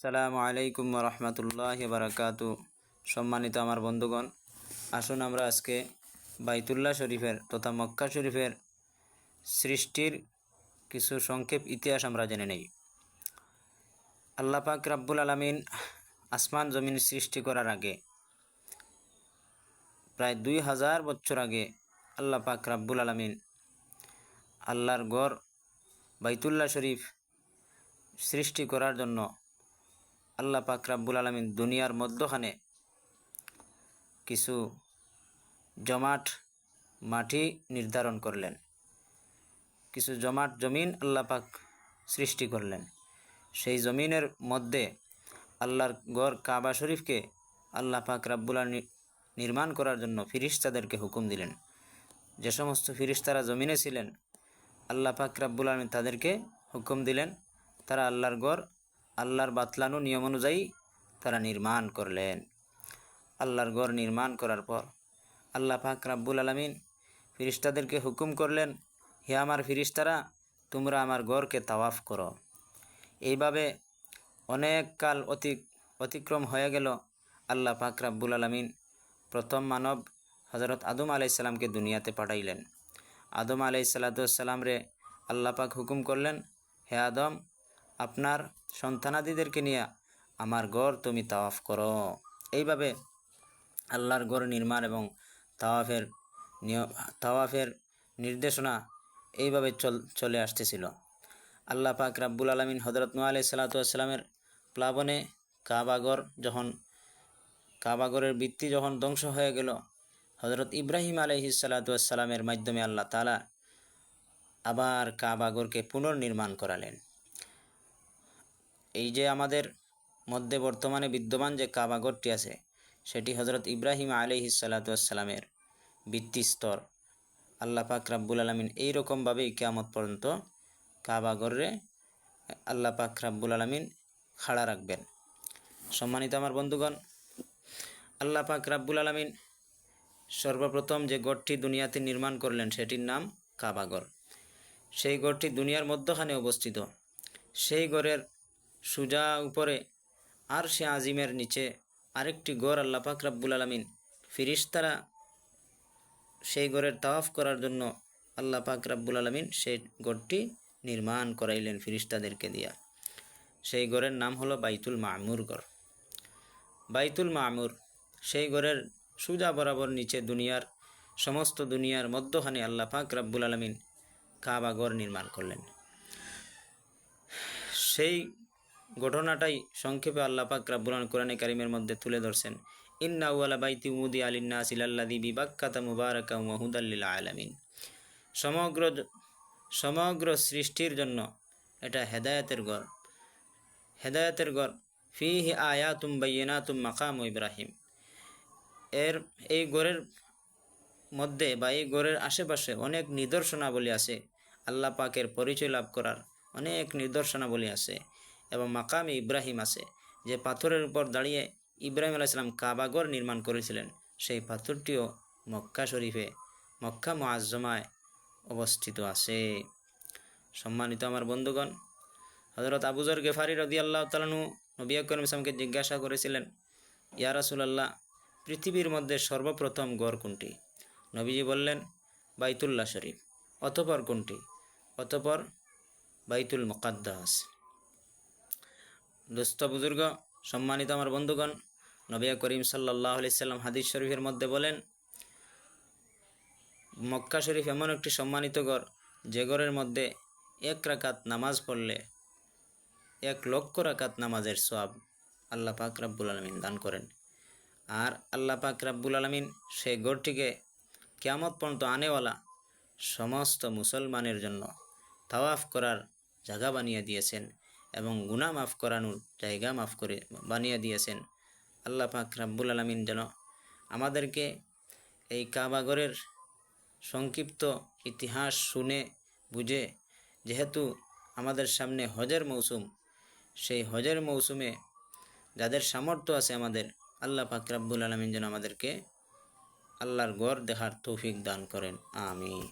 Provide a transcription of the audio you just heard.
সালামু আলাইকুম রহমতুল্লাহ বারাকাতু। সম্মানিত আমার বন্ধুগণ, আসুন আমরা আজকে বাইতুল্লাহ শরীফের তথা মক্কা শরীফের সৃষ্টির কিছু সংক্ষেপ ইতিহাস আমরা জেনে নেই। আল্লাহ পাক রাব্বুল আলমিন আসমান জমিন সৃষ্টি করার আগে, প্রায় দুই হাজার বছর আগে আল্লাহ পাক রাব্বুল আলমিন আল্লাহর গড় বাইতুল্লাহ শরীফ সৃষ্টি করার জন্য আল্লাহ পাক রাব্বুল আলমিন দুনিয়ার মধ্যখানে কিছু জমাট, মাটি নির্ধারণ করলেন। কিছু জমাট, জমিন আল্লাহ পাক সৃষ্টি করলেন। সেই জমিনের মধ্যে আল্লাহর গড় কাবা শরীফকে আল্লাহ পাক রাব্বুল নির্মাণ করার জন্য ফিরিস্তাদেরকে হুকুম দিলেন। যে সমস্ত ফিরিস্তারা জমিনে ছিলেন, আল্লাহ পাক রাব্বুল আলমিন তাদেরকে হুকুম দিলেন, তারা আল্লাহর গড় আল্লাহর বাতলানো নিয়ম অনুযায়ী তারা নির্মাণ করলেন। আল্লাহর গড় নির্মাণ করার পর আল্লাহ পাক রাব্বুল আলমিন ফিরিস্তাদেরকে হুকুম করলেন, হে আমার ফিরিস্তারা তোমরা আমার গড়কে তাওয়াফ করো। এইভাবে অনেক কাল অতি, অতিক্রম হয়ে গেল আল্লাহ পাক রাব্বুল আলমিন প্রথম মানব হজরত আদম আলাইসাল্লামকে দুনিয়াতে পাঠাইলেন। আদম আলাইসাল্লাতাম রে আল্লাহ পাক হুকুম করলেন, হে আদম আপনার সন্তানাদিদেরকে নিয়ে আমার গড় তুমি তাওয়াফ করো। এইভাবে আল্লাহর গড় নির্মাণ এবং তাওয়াফের নিয়ম তাওয়াফের নির্দেশনা এইভাবে চল, চলে আসতেছিল। আল্লাহ পাক রাব্বুল আলমিন হজরত নু আলাই সাল্লাতামের প্লাবনে কাবাগর যখন কাবাগরের বৃত্তি যখন ধ্বংস হয়ে গেল হজরত ইব্রাহিম আলহি সাল্লাতামের মাধ্যমে আল্লাহ তালা আবার কাবাগরকে পুনর্নির্মাণ করালেন। এই যে আমাদের মধ্যে বর্তমানে বিদ্যমান যে কাবাগরটি আছে, সেটি হজরত ইব্রাহিম আলহি সাল্লাতামের ভিত্তিস্তর আল্লাহ পাক রাব্বুল আলমিন এইরকমভাবেই কেয়ামত পর্যন্ত কাবাগরে আল্লাহ পাক রাব্বুল আলমিন খাড়া রাখবেন। সম্মানিত আমার বন্ধুগণ, আল্লাহ পাক রাব্বুল আলমিন সর্বপ্রথম যে গড়টি দুনিয়াতে নির্মাণ করলেন, সেটির নাম কাবাগর সেই গড়টি দুনিয়ার মধ্যখানে অবস্থিত। সেই গড়ের সুজা উপরে। আর সে আজিমের নিচে। আরেকটি গড় আল্লাহ পাক রাব্বুল আলমিন। ফিরিস্তারা সেই গড়ের তাওয়াফ করার জন্য আল্লাহ পাক রাব্বুল আলমিন সেই গড়টি নির্মাণ করাইলেন ফিরিস্তাদেরকে দিয়া। সেই গড়ের নাম হলো বাইতুল মামুর গড় বাইতুল মামুর সেই গড়ের সুজা বরাবর নিচে দুনিয়ার সমস্ত দুনিয়ার মধ্যখানে আল্লাহ পাক রাব্বুল আলমিন কাবা গড় নির্মাণ করলেন। সেই ঘটনাটাই সংক্ষেপে আল্লাহ পাক রাব্বুল আলম কোরআনে কারিমের মধ্যে তুলে ধরছেন। ইন্না ওয়ালা বাইতি উদি আলিন্না সিলাল্লাদি বিবাক্কাতা মুবারাকা মহুদাল্লিল আলামিন। সমগ্র সমগ্র সৃষ্টির জন্য এটা হেদায়তের গড় হেদায়তের গড় ফি হি আয়া তুম বাইনা তুম মাকাম ইব্রাহিম। এর এই গড়ের মধ্যে বা এই গড়ের আশেপাশে অনেক নিদর্শনাবলী আছে। আল্লাহ পাকের পরিচয় লাভ করার অনেক নিদর্শনাবলী আছে। এবং মাকামে ইব্রাহিম আছে, যে পাথরের উপর দাঁড়িয়ে ইব্রাহিম আলাইসালাম কাবাগর নির্মাণ করেছিলেন, সেই পাথরটিও মক্কা শরীফে, মক্কা মোয়াজ্জমায় অবস্থিত আছে। সম্মানিত আমার বন্ধুগণ হজরত আবুজর গেফারি রদি আল্লাহ তালানু নবী আকরম ইসলামকে জিজ্ঞাসা করেছিলেন, ইয়া রাসুলাল্লাহ, পৃথিবীর মধ্যে সর্বপ্রথম গড় কোনটি? নবীজি বললেন, বাইতুল্লাহ শরীফ, অতপর কোনটি? অতপর বাইতুল মুকাদ্দাস। দোস্ত বুজুর্গ, সম্মানিত আমার বন্ধুগণ নবিয়া করিম সাল্লাহ সাল্লাম হাদিস শরীফের মধ্যে বলেন, মক্কা শরীফ এমন একটি সম্মানিত গড় যে গড়ের মধ্যে এক রাকাত নামাজ পড়লে এক লক্ষ রাকাত নামাজের সব আল্লাহ পাক রাব্বুল আলমিন দান করেন। আর আল্লাহ পাক রাব্বুল আলমিন সেই গড়টিকে কেয়ামত পর্যন্ত আনেওয়ালা সমস্ত মুসলমানের জন্য তাওয়াফ করার জায়গা বানিয়ে দিয়েছেন। এবং গুণা মাফ করানোর জায়গা মাফ করে বানিয়ে দিয়েছেন। আল্লাহ পাক রাব্বুল আলমিন যেন আমাদেরকে এই কাবাগরের সংক্ষিপ্ত ইতিহাস শুনে, বুঝে, যেহেতু আমাদের সামনে হজের মৌসুম, সেই হজের মৌসুমে যাদের সামর্থ্য আছে আমাদের, আল্লাহ পাক রাব্বুল আলমিন যেন আমাদেরকে আল্লাহর গড় দেখার তৌফিক দান করেন। আমি